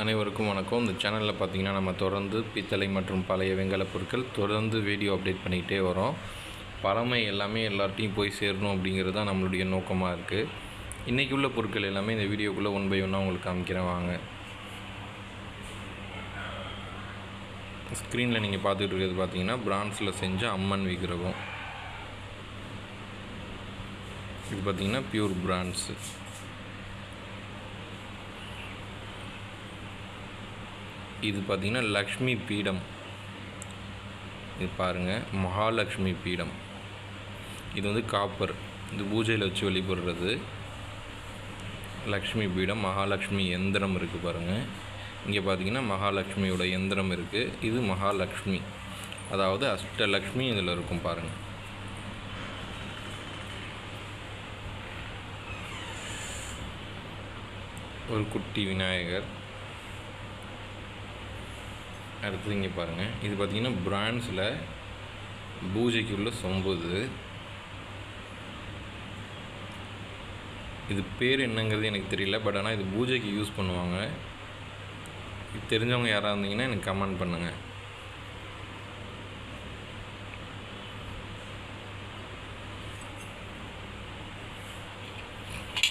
அனைவருக்கும் வணக்கம். இந்த சேனலில் பார்த்தீங்கன்னா நம்ம தொடர்ந்து பித்தளை மற்றும் பழைய வெங்கல பொருட்கள் தொடர்ந்து வீடியோ அப்டேட் பண்ணிக்கிட்டே வரோம். பழமை எல்லாமே எல்லார்ட்டையும் போய் சேரணும் அப்படிங்கிறது தான் நம்மளுடைய நோக்கமாக இருக்குது இன்றைக்கி உள்ள பொருட்கள் எல்லாமே இந்த வீடியோக்குள்ளே ஒன் பை ஒன்னாக உங்களுக்கு காமிக்கிறேன் வாங்க. ஸ்க்ரீனில் நீங்கள் பார்த்துட்டு இருக்கிறது பார்த்தீங்கன்னா பிரான்ஸில் செஞ்ச அம்மன் விக்கிரகம். இது பார்த்திங்கன்னா பியூர் பிரான்ஸு இது பார்த்திங்கன்னா லக்ஷ்மி பீடம். இது பாருங்கள் மகாலட்சுமி பீடம். இது வந்து காப்பர். இது பூஜையில் வச்சு வழிபடுறது லக்ஷ்மி பீடம் மகாலட்சுமி எந்திரம் இருக்குது பாருங்கள் இங்கே பார்த்தீங்கன்னா மகாலட்சுமியோட எந்திரம் இருக்குது இது மகாலட்சுமி அதாவது அஷ்டலக்ஷ்மி இதில் இருக்கும் பாருங்கள் ஒரு குட்டி விநாயகர். அடுத்தது இங்கே பாருங்கள் இது பார்த்திங்கன்னா பிராண்ட்ஸில் பூஜைக்கு உள்ள சொம்பு இது இது பேர் என்னங்கிறது எனக்கு தெரியல. பட் ஆனால் இது பூஜைக்கு யூஸ் பண்ணுவாங்க. இது தெரிஞ்சவங்க யாராக இருந்தீங்கன்னா எனக்கு கமெண்ட் பண்ணுங்கள்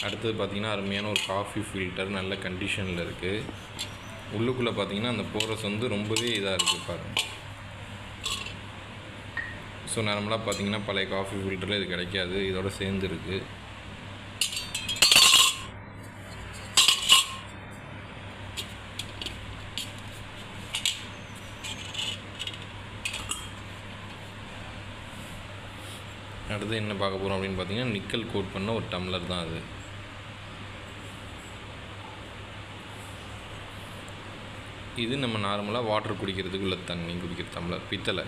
அடுத்தது பார்த்திங்கன்னா அருமையான ஒரு காஃபி ஃபில்டர். நல்ல கண்டிஷனில் இருக்குது உள்ளுக்குள்ளே பார்த்தீங்கன்னா அந்த போரஸ் வந்து ரொம்பவே இதாக இருக்குது பாருங்கள் ஸோ நார்மலாக பார்த்தீங்கன்னா பழைய காஃபி ஃபில்டரில் இது கிடைக்காது. இதோட சேர்ந்து இருக்குது அடுத்து என்ன பார்க்க போகிறோம் அப்படின்னு பார்த்தீங்கன்னா நிக்கல் கோட் பண்ண ஒரு டம்ளர் தான் அது. இது நம்ம நார்மலாக வாட்டர் குடிக்கிறதுக்கு உள்ள தண்ணி குடிக்கிற டம்ளர் பித்தளை.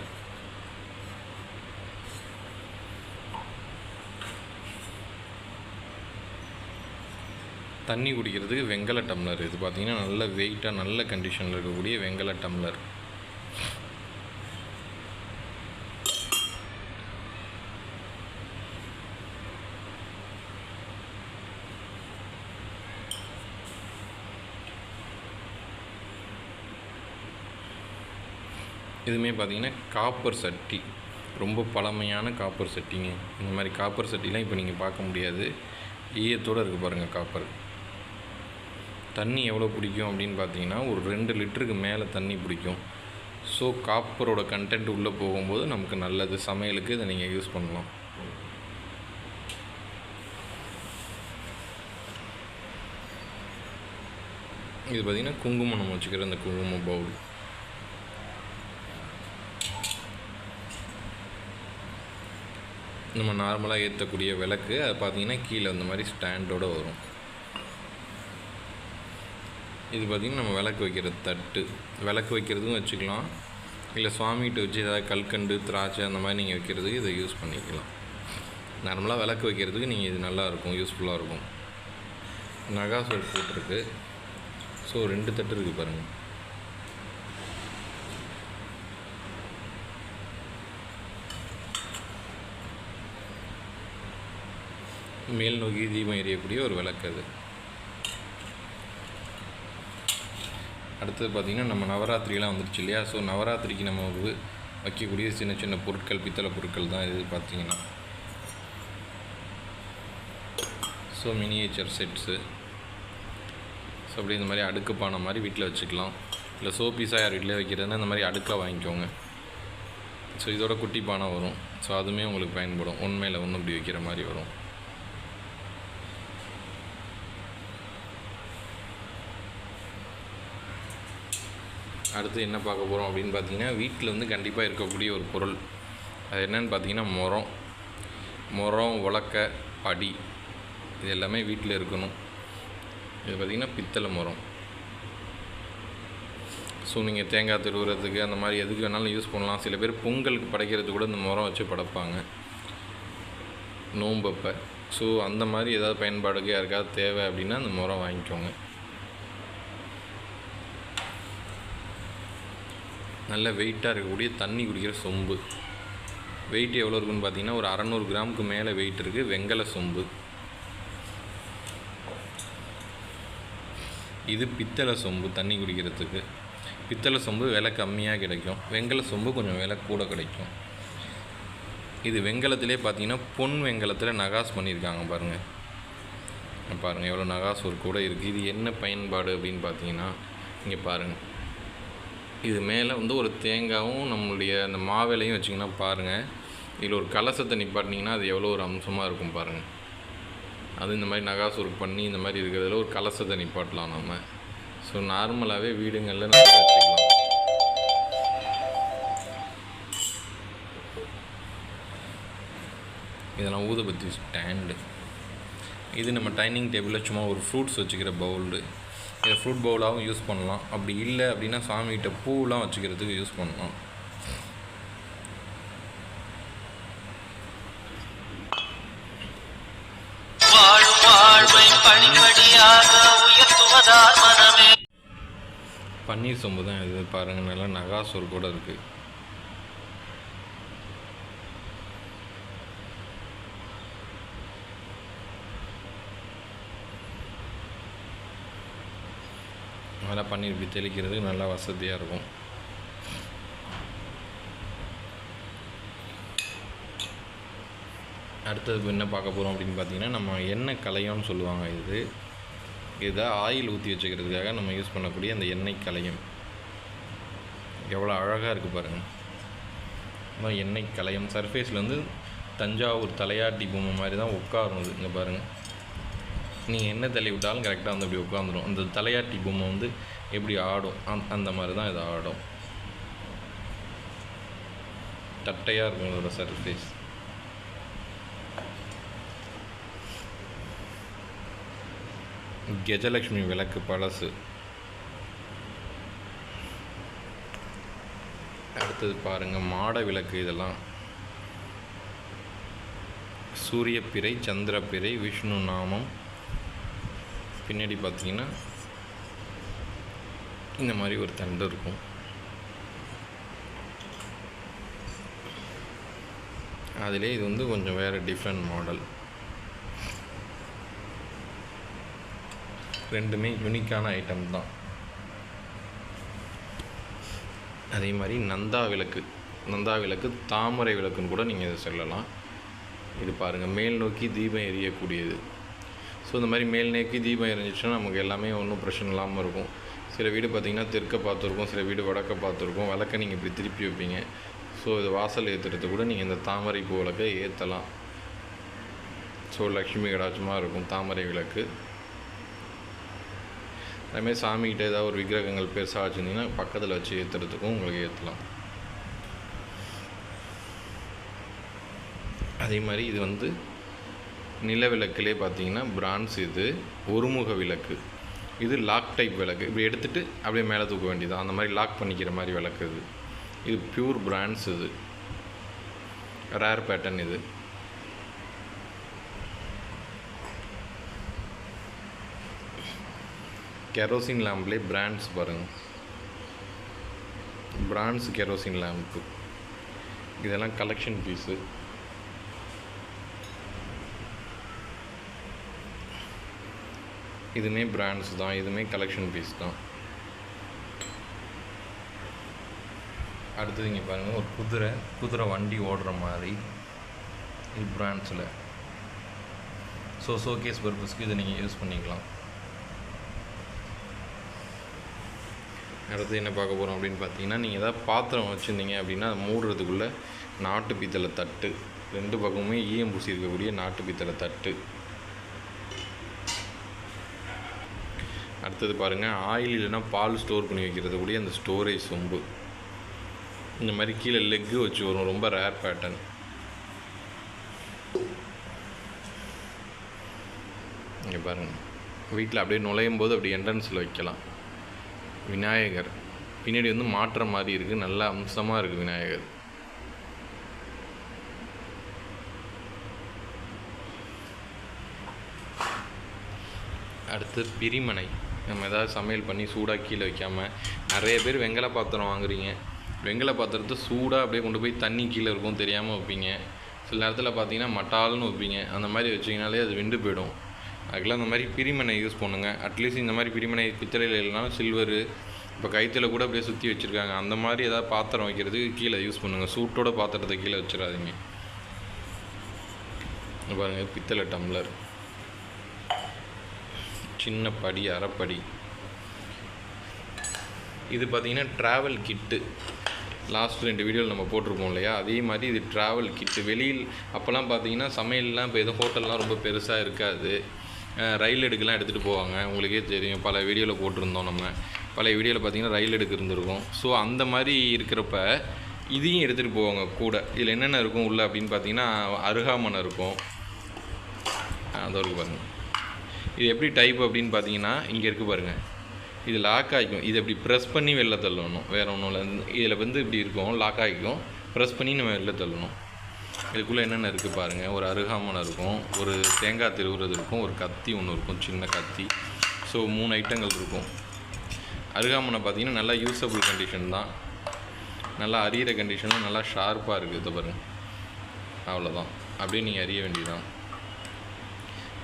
தண்ணி குடிக்கிறதுக்கு வெங்கல டம்ளர். இது பார்த்திங்கன்னா நல்ல வெயிட்டாக நல்ல கண்டிஷனில் இருக்கக்கூடிய வெங்கல டம்ளர். இதுவுமே பார்த்தீங்கன்னா காப்பர் சட்டி. ரொம்ப பழமையான காப்பர் சட்டிங்க. இந்த மாதிரி காப்பர் சட்டிலாம் இப்போ நீங்கள் பார்க்க முடியாது. ஈயத்தோடு இருக்குது பாருங்கள் காப்பர். தண்ணி எவ்வளோ பிடிக்கும் அப்படின்னு பார்த்தீங்கன்னா ஒரு ரெண்டு லிட்டருக்கு மேலே தண்ணி பிடிக்கும். ஸோ காப்பரோட கண்டென்ட் உள்ளே போகும்போது நமக்கு நல்லது. சமையலுக்கு இதை நீங்கள் யூஸ் பண்ணலாம். இது பார்த்திங்கன்னா குங்குமம் நம்ம வச்சுக்கிற அந்த குங்கும பவுல் நம்ம நார்மலாக ஏற்றக்கூடிய விளக்கு அது பார்த்தீங்கன்னா கீழே அந்த மாதிரி ஸ்டாண்டோடு வரும். இது பார்த்திங்கன்னா நம்ம விளக்கு வைக்கிற தட்டு. விளக்கு வைக்கிறதுக்கும் வச்சுக்கலாம். இல்லை சுவாமிகிட்ட வச்சு ஏதாவது கல்கண்டு திராட்சை அந்த மாதிரி நீங்கள் வைக்கிறதுக்கு இதை யூஸ் பண்ணிக்கலாம். நார்மலாக விளக்கு வைக்கிறதுக்கு நீங்கள் இது நல்லாயிருக்கும் யூஸ்ஃபுல்லாக இருக்கும். நகா சோல் போட்டிருக்கு. ஸோ ரெண்டு தட்டு இருக்குது பாருங்கள் மேல் நோக்கி தீபம் எரியக்கூடிய ஒரு விளக்கு அது. அடுத்தது பார்த்திங்கன்னா நம்ம நவராத்திரிலாம் வந்துருச்சு இல்லையா? ஸோ நவராத்திரிக்கு நம்ம வைக்கக்கூடிய சின்ன சின்ன பொருட்கள் பித்தளை பொருட்கள் தான் இது பார்த்திங்கன்னா. ஸோ மினியேச்சர் செட்ஸு ஸோ அப்படி இந்த மாதிரி அடுக்கு பானை மாதிரி வீட்டில் வச்சுக்கலாம். இல்லை சோப்பீஸாக யார் வீட்டில் வைக்கிறதுனா இந்த மாதிரி அடுக்காக வாங்கிக்கோங்க. ஸோ இதோட குட்டி பானை வரும். ஸோ அதுவுமே உங்களுக்கு பயன்படும். உண்மையில் ஒன்று இப்படி வைக்கிற மாதிரி வரும். அடுத்து என்ன பார்க்க போகிறோம் அப்படின்னு பார்த்தீங்கன்னா வீட்டில் வந்து கண்டிப்பாக இருக்கக்கூடிய ஒரு பொருள். அது என்னென்னு பார்த்தீங்கன்னா முறம் முறம் உலக்க படி. இது எல்லாமே வீட்டில் இருக்கணும். இது பார்த்திங்கன்னா பித்தளை முறம் ஸோ நீங்கள் தேங்காய் திருவுறதுக்கு அந்த மாதிரி எதுக்கு வேணாலும் யூஸ் பண்ணலாம். சில பேர் பொங்கலுக்கு படைக்கிறதுக்கு கூட இந்த முறம் வச்சு படைப்பாங்க. நோம்பப்போ ஸோ அந்த மாதிரி ஏதாவது பயன்பாடுக்கு யாருக்காவது தேவை அப்படின்னா அந்த முறம் வாங்கிக்கோங்க. நல்ல வெயிட்டாக இருக்கக்கூடிய தண்ணி குடிக்கிற சொம்பு. வெயிட் எவ்வளோ இருக்குன்னு பார்த்தீங்கன்னா ஒரு அறநூறு கிராமுக்கு மேலே வெயிட் இருக்குது வெங்கல சொம்பு. இது பித்தளை சொம்பு தண்ணி குடிக்கிறதுக்கு. பித்தளை சொம்பு விலை கம்மியாக கிடைக்கும். வெங்கல சொம்பு கொஞ்சம் விலை கூட கிடைக்கும். இது வெங்கலத்திலே பார்த்தீங்கன்னா பொன் வெங்கலத்தில் நகாஸ் பண்ணியிருக்காங்க பாருங்கள் பாருங்கள் எவ்வளோ நகாஸ் ஒரு கூட இருக்குது இது என்ன பயன்பாடு அப்படின்னு பார்த்தீங்கன்னா இங்கே பாருங்கள் இது மேலே வந்து ஒரு தேங்காயும் நம்மளுடைய அந்த மாவிலையும் வச்சிங்கன்னா பாருங்கள் இதில் ஒரு கலசத்தை நிப்பாட்டினீங்கன்னா அது எவ்வளோ ஒரு அம்சமாக இருக்கும் பாருங்கள் அது இந்த மாதிரி நகாசூர் பண்ணி இந்த மாதிரி இருக்கிறதுல ஒரு கலசத்தை நிப்பாட்டலாம் நம்ம ஸோ நார்மலாகவே வீடுங்களில் நம்ம வச்சுக்கலாம். இதெல்லாம் ஊதுபத்தி ஸ்டாண்டு. இது நம்ம டைனிங் டேபிளில் சும்மா ஒரு ஃப்ரூட்ஸ் வச்சுக்கிற பவுல்டு. இதை ஃப்ரூட் பவுலாகவும் யூஸ் பண்ணலாம். அப்படி இல்லை அப்படின்னா சாமிகிட்ட பூலாம் வச்சுக்கிறதுக்கு யூஸ் பண்ணலாம். பன்னீர் சொம்பு தான் இது பாருங்கள் நல்லா நகாசூர் கூட இருக்குது நல்லா பண்ணி இப்படி தெளிக்கிறதுக்கு நல்லா வசதியாக இருக்கும். அடுத்தது என்ன பார்க்க போகிறோம் அப்படின்னு பார்த்தீங்கன்னா நம்ம எண்ணெய் கலையம்னு சொல்லுவாங்க இது. இதை ஆயில் ஊற்றி வச்சுக்கிறதுக்காக நம்ம யூஸ் பண்ணக்கூடிய அந்த எண்ணெய் கலையம். எவ்வளோ அழகாக இருக்குது பாருங்கள் எண்ணெய் கலையம் சர்ஃபேஸில் வந்து தஞ்சாவூர் தலையாட்டி பொம்மை மாதிரி தான் உட்காரும் இது. இங்கே பாருங்கள் நீங்கள் என்ன தள்ளி விட்டாலும் கரெக்டாக வந்து அப்படி உட்காந்துரும் அந்த தலையாட்டி பொம்மை வந்து எப்படி ஆடும்? அந் அந்த மாதிரி தான் இது ஆடும். தட்டையாக இருக்கும் இதோட சர்ஃபேஸ் கஜலக்ஷ்மி விளக்கு பழசு. அடுத்தது பாருங்கள் மாட விளக்கு இதெல்லாம். சூரியப்பிறை சந்திரப்பிறை விஷ்ணு நாமம் பின்னாடி பார்த்தீங்கன்னா இந்த மாதிரி ஒரு தண்டு இருக்கும். அதிலே இது வந்து கொஞ்சம் வேறு டிஃப்ரெண்ட் மாடல் ரெண்டுமே யூனிக்கான ஐட்டம் தான். அதே மாதிரி நந்தா விளக்கு நந்தா விளக்கு தாமரை விளக்குன்னு கூட நீங்கள் இதை சொல்லலாம். இது பாருங்கள் மேல் நோக்கி தீபம் எரியக்கூடியது. ஸோ இந்த மாதிரி மேல் தீபம் எரிஞ்சிச்சுன்னா நமக்கு எல்லாமே ஒன்றும் பிரச்சனை இல்லாமல் இருக்கும். சில வீடு பார்த்திங்கன்னா தெற்க பார்த்துருக்கோம் சில வீடு வடக்க பார்த்துருக்கும். விளக்க நீங்கள் இப்படி திருப்பி வைப்பீங்க. ஸோ இது வாசல் ஏற்றுறது கூட நீங்கள் இந்த தாமரை பூ விளக்கை ஏற்றலாம் ஸோ லக்ஷ்மி கடாட்சமாக இருக்கும் தாமரை விளக்கு. அதுமாதிரி சாமிகிட்ட ஏதாவது ஒரு விக்கிரகங்கள் பெருசாக வச்சுருந்தீங்கன்னா பக்கத்தில் வச்சு ஏற்றுறதுக்கும் உங்களுக்கு ஏற்றலாம் அதே மாதிரி இது வந்து நில விளக்குலே பார்த்தீங்கன்னா பிரான்ஸ் இது ஒருமுக விளக்கு. இது லாக் டைப் விளக்கு. இப்படி எடுத்துகிட்டு அப்படியே மேலே தூக்க வேண்டியது அந்த மாதிரி லாக் பண்ணிக்கிற மாதிரி விளக்கு இது. இது பியூர் பிராண்ட்ஸ் இது. ரேர் பேட்டர்ன் இது. கெரோசின் லேம்ப்லே பிராண்ட்ஸ் பாருங்கள் பிராண்ட்ஸ் கெரோசின் லேம்ப்பு. இதெல்லாம் கலெக்ஷன் பீஸு. இதுவுமே பிராண்ட்ஸ் தான் இதுவுமே கலெக்ஷன் பீஸ் தான். அடுத்தது இங்கே பாருங்கள் ஒரு குதிரை குதிரை வண்டி ஓடுற மாதிரி இது பிராண்ட்ஸில் ஸோ ஷோகேஸ் பர்பஸ்க்கு இதை நீங்கள் யூஸ் பண்ணிக்கலாம். அடுத்து என்ன பார்க்க போகிறோம் அப்படின்னு பார்த்தீங்கன்னா நீங்கள் ஏதாவது பாத்திரம் வச்சுருந்தீங்க அப்படின்னா அதை மூடுறதுக்குள்ளே நாட்டு பித்தளை தட்டு. ரெண்டு பக்கமுமே ஈயம் பூசி இருக்கக்கூடிய நாட்டு பித்தளை தட்டு. அடுத்தது பாருங்கள் ஆயில் இல்லைன்னா பால் ஸ்டோர் பண்ணி வைக்கிறது கூடிய அந்த ஸ்டோரேஜ் சொம்பு. இந்த மாதிரி கீழே லெக்கு வச்சு வரும் ரொம்ப ரேர் பேட்டர்ன் இங்கே பாருங்கள் வீட்டில் அப்படியே நுழையும் போது அப்படி என்ட்ரன்ஸில் வைக்கலாம். விநாயகர். பின்னாடி வந்து மாற்ற மாதிரி இருக்குது நல்ல அம்சமாக இருக்குது விநாயகர். அடுத்து பிரிமனை. நம்ம எதாவது சமையல் பண்ணி சூடாக கீழே வைக்காமல் நிறைய பேர் வெங்கல பாத்திரம் வாங்குறீங்க. வெங்கல பாத்திரத்தை சூடாக அப்படியே கொண்டு போய் தண்ணி கீழே இருக்கும் தெரியாமல் வைப்பீங்க. சில நேரத்தில் பார்த்தீங்கன்னா மட்டால்னு வைப்பீங்க. அந்த மாதிரி வச்சிங்கனாலே அது விண்டு போயிடும். அதுக்கெல்லாம் இந்த மாதிரி பிரிமனை யூஸ் பண்ணுங்க. அட்லீஸ்ட் இந்த மாதிரி பிரிமனை பித்தளையில் இல்லைனாலும் சில்வரு இப்போ கைத்தில் கூட அப்படியே சுற்றி வச்சுருக்காங்க. அந்த மாதிரி ஏதாவது பாத்திரம் வைக்கிறதுக்கு கீழே யூஸ் பண்ணுங்கள் சூட்டோட பாத்திரத்தை கீழே வச்சிடாதீங்க. பாருங்கள் பித்தளை டம்ளர். சின்ன படி அரைப்படி இது பார்த்தீங்கன்னா ட்ராவல் கிட்டு லாஸ்ட் ரெண்டு வீடியோவில் நம்ம போட்டிருப்போம் இல்லையா? அதே மாதிரி இது ட்ராவல் கிட்டு வெளியில் அப்போல்லாம் பார்த்தீங்கன்னா சமையல்லாம் இப்போ எதுவும் ஹோட்டல்லாம் ரொம்ப பெருசாக இருக்காது. ரயில் எடுக்கலாம் எடுத்துகிட்டு போவாங்க. உங்களுக்கே தெரியும். பல வீடியோவில் போட்டிருந்தோம் நம்ம. பழைய வீடியோவில் பார்த்தீங்கன்னா ரயில் எடுக்க இருந்திருக்கும். ஸோ அந்த மாதிரி இருக்கிறப்ப இதையும் எடுத்துகிட்டு போவாங்க கூட. இதில் என்னென்ன இருக்கும் உள்ள அப்படின்னு பார்த்தீங்கன்னா அருகாமனை இருக்கும். அது இருக்கு பாருங்க. இது எப்படி டைப் அப்படின்னு பார்த்தீங்கன்னா இங்கே இருக்குது பாருங்கள் இது லாக் ஆகிக்கும். இது இப்படி ப்ரெஸ் பண்ணி வெளில தள்ளணும். வேறு ஒன்றும் இல்லை. இதில் வந்து இப்படி இருக்கும். லாக் ஆகிக்கும். ப்ரெஸ் பண்ணி நம்ம வெளில தள்ளணும். இதுக்குள்ளே என்னென்ன இருக்குது பாருங்கள் ஒரு அருகாமனை இருக்கும். ஒரு தேங்காய் திருவுறது இருக்கும். ஒரு கத்தி ஒன்று இருக்கும். சின்ன கத்தி. ஸோ மூணு ஐட்டங்கள் இருக்கும். அருகாமனை பார்த்தீங்கன்னா நல்லா யூஸபிள் கண்டிஷன் தான். நல்லா அரியிற கண்டிஷனும் நல்லா ஷார்ப்பாக இருக்குது. இதை பாருங்க. அவ்வளோதான் அப்படியே நீங்கள் அறிய வேண்டியதுதான்.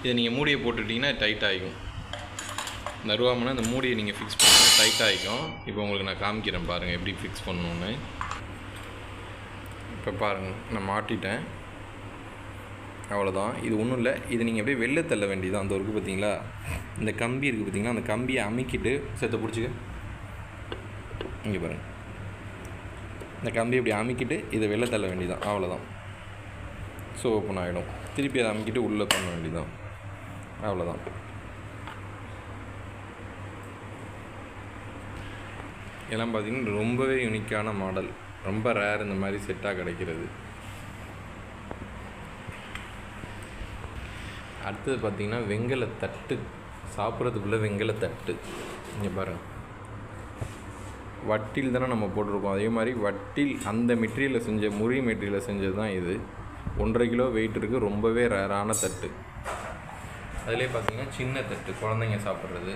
இதை நீங்கள் மூடியை போட்டுட்டிங்கன்னா டைட் ஆகிக்கும் இந்த அருவாமனை அந்த மூடியை நீங்கள் ஃபிக்ஸ் பண்ணி டைட் ஆகிக்கும் இப்போ உங்களுக்கு நான் காமிக்கிறேன் பாருங்கள் எப்படி ஃபிக்ஸ் பண்ணணுன்னு இப்போ பாருங்கள் நான் மாட்டிட்டேன். அவ்வளோதான் இது ஒன்றும் இல்லை. இது நீங்கள் அப்படியே வெளில தள்ள வேண்டியது அந்த ஒர்க்கு பார்த்தீங்களா? இந்த கம்பி இருக்குது பார்த்தீங்களா? அந்த கம்பியை அமைக்கிட்டு செத்த பிடிச்சிக்க. இங்கே பாருங்கள் இந்த கம்பியை இப்படி அமைக்கிட்டு இதை வெளில தள்ள வேண்டியதான் அவ்வளோதான் ஸோ ஓப்பன் ஆகிடும் திருப்பி அதை அமைக்கிட்டு உள்ளே பண்ண வேண்டியதான் அவ்வளோதான் இதெல்லாம் பார்த்தீங்கன்னா ரொம்பவே யூனிக்கான மாடல் ரொம்ப ரேர் இந்த மாதிரி செட்டாக கிடைக்கிறது. அடுத்தது பார்த்திங்கன்னா வெங்கல தட்டு. சாப்பிட்றதுக்குள்ளே வெங்கல தட்டு. இங்கே பாருங்கள் வட்டில் தானே நம்ம போட்டிருக்கோம். அதே மாதிரி வட்டில் அந்த மெட்டீரியலில் செஞ்ச முறி மெட்டீரியலில் செஞ்சது தான் இது. ஒன்றரை கிலோ வெயிட் இருக்குது ரொம்பவே ரேரான தட்டு. அதிலே பார்த்தீங்கன்னா சின்ன தட்டு குழந்தைங்க சாப்பிட்றது.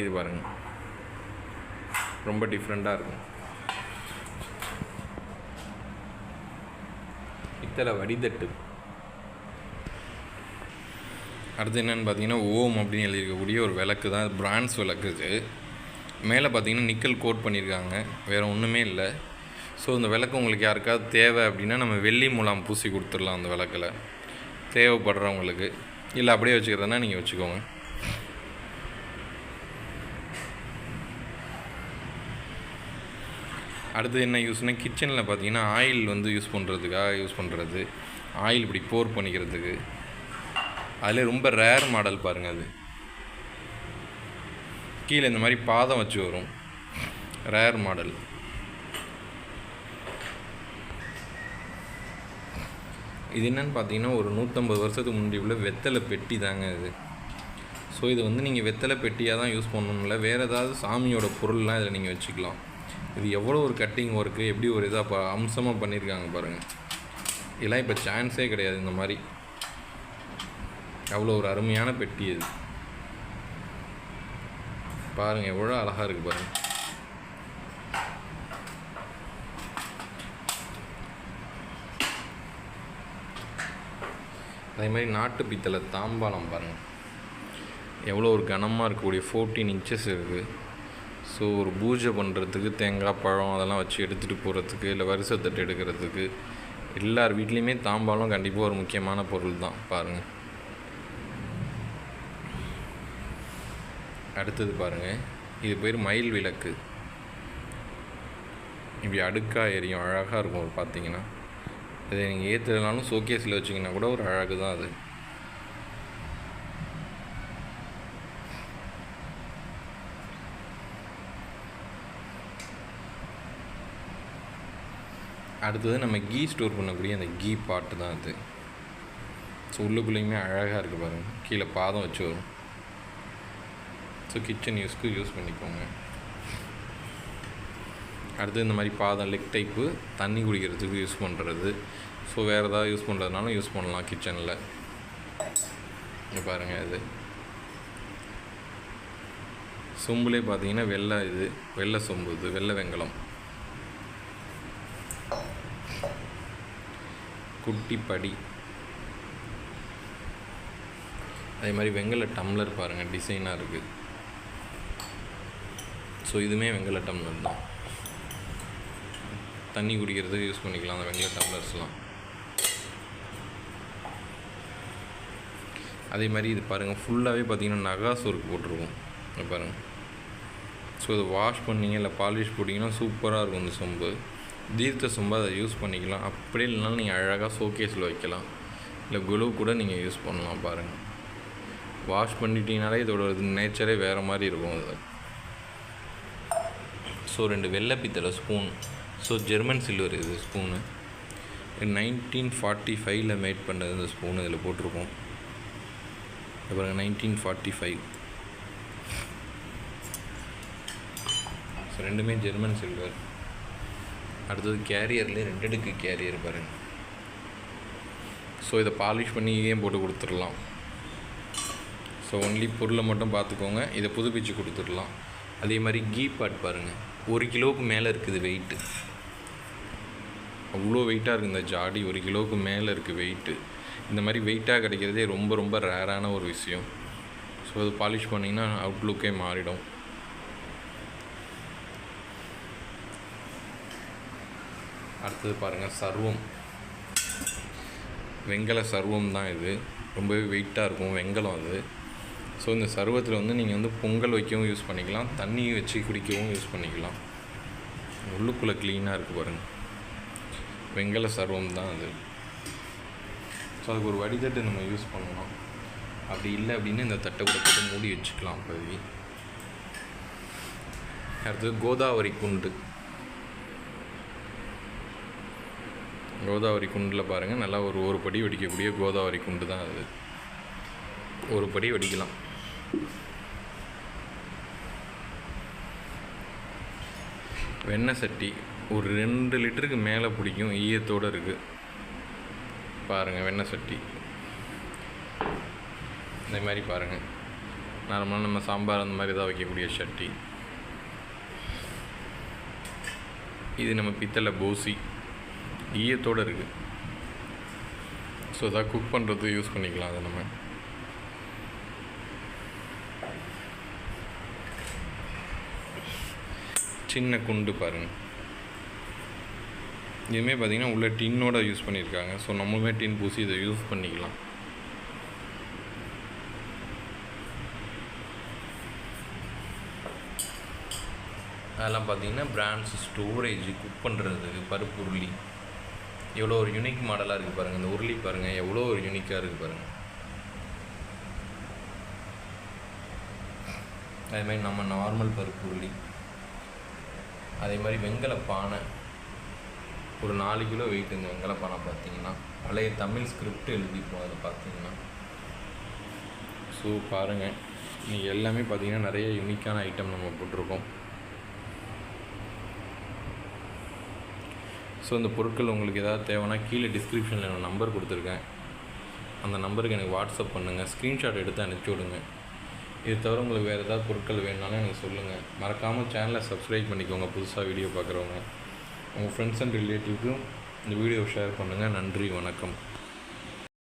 இது பாருங்கள் ரொம்ப டிஃப்ரெண்ட்டாக இருக்கும். இத்தனை வடிதட்டு. அடுத்து என்னென்னு பார்த்தீங்கன்னா ஓம் அப்படின்னு எழுதியிருக்கக்கூடிய ஒரு விளக்கு தான் பிரான்ஸ் விளக்கு இது. மேலே பார்த்தீங்கன்னா நிக்கல் கோட் பண்ணியிருக்காங்க. வேறு ஒன்றுமே இல்லை. ஸோ இந்த விளக்கு உங்களுக்கு யாருக்காவது தேவை அப்படின்னா நம்ம வெள்ளி மூலம் பூசி கொடுத்துடலாம் அந்த விளக்கில். தேவைப்படுறவங்களுக்கு. இல்லை அப்படியே வச்சுக்கிறதுனா நீங்கள் வச்சுக்கோங்க. அடுத்து என்ன யூஸ்னால் கிச்சனில் பார்த்தீங்கன்னா ஆயில் வந்து யூஸ் பண்ணுறதுக்காக யூஸ் பண்ணுறது ஆயில் இப்படி போர் பண்ணிக்கிறதுக்கு. அதில் ரொம்ப ரேர் மாடல் பாருங்கள் அது. கீழே இந்த மாதிரி பாதம் வச்சு வரும். ரேர் மாடல் இது என்னன்னு பார்த்தீங்கன்னா ஒரு நூற்றம்பது வருஷத்துக்கு முன்னாடி உள்ள வெத்தலை பெட்டி தாங்க இது. ஸோ இது வந்து நீங்கள் வெத்தலை பெட்டியாக தான் யூஸ் பண்ணணும்ல வேறு ஏதாவது சாமியோட பொருள்லாம் இதில் நீங்கள் வச்சுக்கலாம். இது எவ்வளோ ஒரு கட்டிங் ஒர்க்கு எப்படி ஒரு இதாக பா அம்சமாக பண்ணியிருக்காங்க பாருங்கள் இதெல்லாம் இப்போ சான்ஸே கிடையாது இந்த மாதிரி. அவ்வளோ ஒரு அருமையான பெட்டி இது. பாருங்கள் எவ்வளோ அழகாக இருக்குது பாருங்கள் அதே மாதிரி நாட்டு பித்தளை தாம்பாளம் பாருங்கள் எவ்வளோ ஒரு கனமாக இருக்கக்கூடிய ஃபோர்டீன் இன்ச்சஸ் இருக்குது ஸோ ஒரு பூஜை பண்ணுறதுக்கு தேங்காய் பழம் அதெல்லாம் வச்சு எடுத்துகிட்டு போகிறதுக்கு இல்லை வரிசத்தட்டு எடுக்கிறதுக்கு எல்லார் வீட்லேயுமே தாம்பாளம் கண்டிப்பாக ஒரு முக்கியமான பொருள் தான். பாருங்கள் அடுத்தது பாருங்கள் இது பேர் மயில் விளக்கு. இப்படி அடுக்காக எரியும். அழகாக இருக்கும் ஒரு பார்த்தீங்கன்னா இதை நீங்கள் ஏற்றுலனாலும் ஷோகேஸில் வச்சிங்கன்னா கூட ஒரு அழகு தான் அது. அடுத்தது நம்ம கீ ஸ்டோர் பண்ணக்கூடிய அந்த கீ பாட்டு தான் அது. ஸோ உள்ளுக்குள்ளேயுமே அழகாக இருக்குது பாருங்கள் கீழே பாதம் வச்சு வரும். ஸோ கிச்சன் யூஸ்க்கு யூஸ் பண்ணிக்கோங்க. அடுத்து இந்த மாதிரி பாதம் லெக் டைப்பு தண்ணி குடிக்கிறதுக்கு யூஸ் பண்ணுறது ஸோ வேறு ஏதாவது யூஸ் பண்ணுறதுனாலும் யூஸ் பண்ணலாம் கிச்சனில் இங்கே பாருங்கள் இது. சொம்புலே பார்த்தீங்கன்னா வெள்ளை இது வெள்ளை சொம்பு இது வெள்ளை வெங்கலம். குட்டி படி. அதே மாதிரி வெங்கல டம்ளர் பாருங்கள் டிசைனாக இருக்குது ஸோ இதுவுமே வெங்கல டம்ளர் தான். தண்ணி குடிக்கிறதுக்கு யூஸ் பண்ணிக்கலாம் அந்த வெங்கல டம்ளர்ஸ்லாம். அதே மாதிரி இது பாருங்கள் ஃபுல்லாகவே பார்த்தீங்கன்னா நகாஸ் ஒர்க் போட்டிருக்கும். இங்க பாருங்கள் ஸோ இதை வாஷ் பண்ணீங்க இல்லை பாலிஷ் போட்டிங்கன்னா சூப்பராக இருக்கும் இந்த சொம்பு. தீர்த்த சொம்பு அதை யூஸ் பண்ணிக்கலாம். அப்படியே இல்லைனாலும் நீங்கள் அழகாக ஷோகேஸில் வைக்கலாம். இல்லை குளு கூட நீங்கள் யூஸ் பண்ணலாம் பாருங்கள் வாஷ் பண்ணிட்டீங்கனாலே இதோட நேச்சரே வேறு மாதிரி இருக்கும் அது. ஸோ ரெண்டு வெள்ளை பித்தளை ஸ்பூன் ஸோ ஜெர்மன் சில்வர் இது ஸ்பூனு நைன்டீன் ஃபார்ட்டி ஃபைவ்ல மேட் பண்ணது இந்த ஸ்பூன் இதில் போட்டிருக்கோம். அப்புறம் நைன்டீன் ஃபார்ட்டி ஃபைவ் ஸோ ரெண்டுமே ஜெர்மன் சில்வர் அடுத்தது கேரியர்லேயே ரெண்டு அடுக்கு கேரியர் பாருங்கள் ஸோ இதை பாலிஷ் பண்ணி இதையும் போட்டு கொடுத்துடலாம். ஸோ ஒன்லி பொருளை மட்டும் பார்த்துக்கோங்க. இதை புதுப்பிச்சு கொடுத்துடலாம். அதே மாதிரி கீ பாட் பாருங்கள் ஒரு கிலோவுக்கு மேலே இருக்குது வெயிட்டு அவ்வளோ வெயிட்டாக இருக்குது இந்த ஜாடி ஒரு கிலோவுக்கு மேலே இருக்குது வெயிட்டு இந்த மாதிரி வெயிட்டாக கிடைக்கிறதே ரொம்ப ரொம்ப ரேரான ஒரு விஷயம். ஸோ அது பாலிஷ் பண்ணிங்கன்னா அவுட்லுக்கே மாறிடும். அடுத்தது பாருங்கள் சர்வம். வெங்கல சர்வம் தான் இது. ரொம்பவே வெயிட்டாக இருக்கும் வெங்கலம் அது. ஸோ இந்த சர்வத்தில் வந்து நீங்கள் வந்து பொங்கல் வைக்கவும் யூஸ் பண்ணிக்கலாம். தண்ணி வச்சு குடிக்கவும் யூஸ் பண்ணிக்கலாம். உள்ளுக்குள்ளே க்ளீனாக இருக்குது பாருங்கள் வெங்கல சர்வம் தான் அது. ஸோ அதுக்கு ஒரு வடிதட்டு நம்ம யூஸ் பண்ணலாம் அப்படி இல்லை அப்படின்னு இந்த தட்டை கூட போட்டு மூடி வச்சுக்கலாம் இப்போதைக்கு அடுத்தது கோதாவரி குண்டு. கோதாவரி குண்டில் பாருங்கள் நல்லா ஒரு ஒரு படி வெடிக்கக்கூடிய கோதாவரி குண்டு தான் அது. ஒரு படி வெடிக்கலாம். வெண்ணெய் சட்டி. ஒரு ரெண்டு லிட்டருக்கு மேலே பிடிக்கும் ஈயத்தோடு இருக்குது பாருங்கள் வெண்ணெய் சட்டி. இந்த மாதிரி பாருங்கள் நார்மலாக நம்ம சாம்பார் அந்த மாதிரி தான் வைக்கக்கூடிய சட்டி. இது நம்ம பித்தளை போசி. ஈயத்தோடு இருக்குது ஸோ அதான் குக் பண்ணுறது யூஸ் பண்ணிக்கலாம் அதை நம்ம. சின்ன குண்டு பாருங்கள் இதுவுமே பார்த்திங்கன்னா உள்ளே டின்னோட யூஸ் பண்ணியிருக்காங்க. ஸோ நம்மளுமே டின் பூசி இதை யூஸ் பண்ணிக்கலாம். அதெல்லாம் பார்த்தீங்கன்னா பிராண்ட்ஸ் ஸ்டோரேஜ் குக் பண்ணுறதுக்கு பருப்பு உருளி. எவ்வளோ ஒரு யூனிக் மாடலாக இருக்குது பாருங்கள் இந்த உருளி பாருங்கள் எவ்வளோ ஒரு யூனிக்காக இருக்குது பாருங்கள் அதே மாதிரி நம்ம நார்மல் பருப்பு உருளி. அதே மாதிரி வெங்கல பானை. ஒரு நாலு கிலோ வெயிட் இந்த வெங்கல பார்த்தீங்கன்னா பழைய தமிழ் ஸ்கிரிப்ட் எழுதிப்போம் அதை பார்த்தீங்கன்னா ஸோ பாருங்கள் நீங்கள் எல்லாமே பார்த்தீங்கன்னா நிறைய யூனிக்கான ஐட்டம் நம்ம போட்டிருக்கோம். ஸோ இந்த பொருட்கள் உங்களுக்கு ஏதாவது தேவைன்னா கீழே டிஸ்கிரிப்ஷனில் என்னோடய நம்பர் கொடுத்துருக்கேன். அந்த நம்பருக்கு எனக்கு வாட்ஸ்அப் பண்ணுங்கள் ஸ்க்ரீன்ஷாட் எடுத்து அனுப்பிச்சி விடுங்க. இது தவிர உங்களுக்கு வேறு ஏதாவது பொருட்கள் வேணுனாலும் எனக்கு சொல்லுங்கள் மறக்காமல் சேனலை சப்ஸ்கிரைப் பண்ணிக்கோங்க. புதுசாக வீடியோ பார்க்குறவங்க. உங்கள் ஃப்ரெண்ட்ஸ் அண்ட் ரிலேட்டிவ்க்கும் இந்த வீடியோ ஷேர் பண்ணுங்கள் நன்றி வணக்கம்.